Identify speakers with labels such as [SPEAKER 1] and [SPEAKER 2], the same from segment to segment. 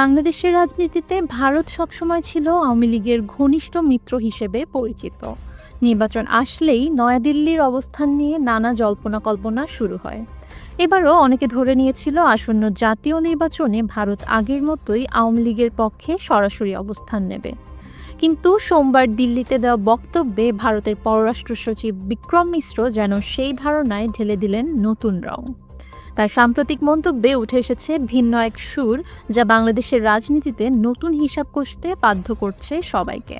[SPEAKER 1] বাংলাদেশের রাজনীতিতে ভারত সবসময় ছিল আওয়ামী লীগের ঘনিষ্ঠ মিত্র হিসেবে পরিচিত। নির্বাচন আসলেই নয়াদিল্লির অবস্থান নিয়ে নানা জল্পনা কল্পনা শুরু হয়। এবারও অনেকে ধরে নিয়েছিল আসন্ন জাতীয় নির্বাচনে ভারত আগের মতোই আওয়ামী লীগের পক্ষে সরাসরি অবস্থান নেবে। কিন্তু সোমবার দিল্লিতে দেওয়া বক্তব্যে ভারতের পররাষ্ট্র সচিব বিক্রম মিশ্র যেন সেই ধারণায় ঢেলে দিলেন নতুন রং। তার সাম্প্রতিক মন্তব্যে উঠে এসেছে ভিন্ন এক সুর যা বাংলাদেশের রাজনীতিতে নতুন হিসাব কষতে বাধ্য করছে সবাইকে।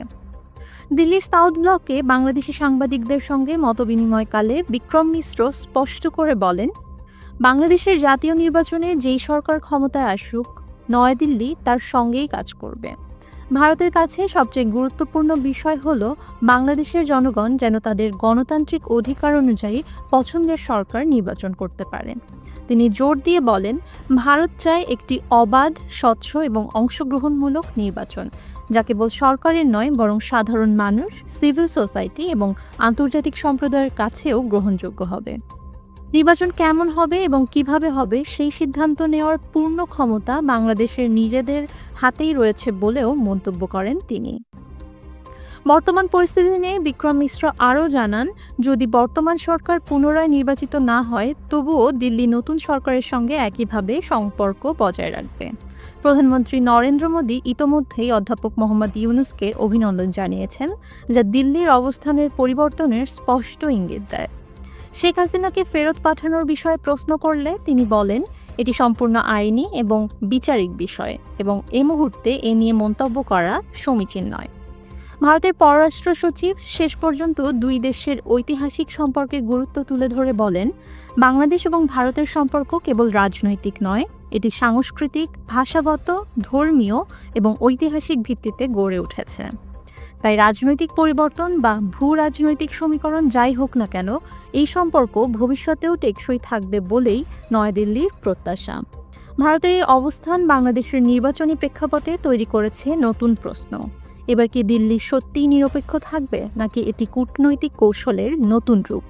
[SPEAKER 1] দিল্লির সাউথ ব্লকে বাংলাদেশি সাংবাদিকদের সঙ্গে মতবিনিময়কালে বিক্রম মিশ্র স্পষ্ট করে বলেন, বাংলাদেশের জাতীয় নির্বাচনে যেই সরকার ক্ষমতায় আসুক, নয়াদিল্লি তার সঙ্গেই কাজ করবে। ভারতের কাছে সবচেয়ে গুরুত্বপূর্ণ বিষয় হল বাংলাদেশের জনগণ যেন তাদের গণতান্ত্রিক অধিকার অনুযায়ী পছন্দের সরকার নির্বাচন করতে পারে তিনি জোর দিয়ে বলেন, ভারত চায় একটি অবাধ, স্বচ্ছ এবং অংশগ্রহণমূলক নির্বাচন, যা কেবল সরকারের নয়, বরং সাধারণ মানুষ, সিভিল সোসাইটি এবং আন্তর্জাতিক সম্প্রদায়ের কাছেও গ্রহণযোগ্য হবে। নির্বাচন কেমন হবে এবং কীভাবে হবে সেই সিদ্ধান্ত নেওয়ার পূর্ণ ক্ষমতা বাংলাদেশের নিজেদের হাতেই রয়েছে বলেও মন্তব্য করেন তিনি। বর্তমান পরিস্থিতি নিয়ে বিক্রম মিশ্র আরও জানান, যদি বর্তমান সরকার পুনরায় নির্বাচিত না হয়, তবুও দিল্লি নতুন সরকারের সঙ্গে একইভাবে সম্পর্ক বজায় রাখবে। প্রধানমন্ত্রী নরেন্দ্র মোদী ইতোমধ্যেই অধ্যাপক মোহাম্মদ ইউনুসকে অভিনন্দন জানিয়েছেন, যা দিল্লির অবস্থানের পরিবর্তনের স্পষ্ট ইঙ্গিত দেয়। শেখ হাসিনাকে ফেরত পাঠানোর বিষয়ে প্রশ্ন করলে তিনি বলেন, এটি সম্পূর্ণ আইনি এবং বিচারিক বিষয় এবং এ মুহূর্তে এ নিয়ে মন্তব্য করা সমীচীন নয়। ভারতের পররাষ্ট্র সচিব শেষ পর্যন্ত দুই দেশের ঐতিহাসিক সম্পর্কের গুরুত্ব তুলে ধরে বলেন, বাংলাদেশ এবং ভারতের সম্পর্ক কেবল রাজনৈতিক নয়, এটি সাংস্কৃতিক, ভাষাগত, ধর্মীয় এবং ঐতিহাসিক ভিত্তিতে গড়ে উঠেছে। তাই রাজনৈতিক পরিবর্তন বা ভূ রাজনৈতিক সমীকরণ যাই হোক না কেন, এই সম্পর্ক ভবিষ্যতেও টেকসই থাকবে বলেই নয়াদিল্লির প্রত্যাশা। ভারতের এই অবস্থান বাংলাদেশের নির্বাচনী প্রেক্ষাপটে তৈরি করেছে নতুন প্রশ্ন। এবার কি দিল্লি সত্যিই নিরপেক্ষ থাকবে, নাকি এটি কূটনৈতিক কৌশলের নতুন রূপ?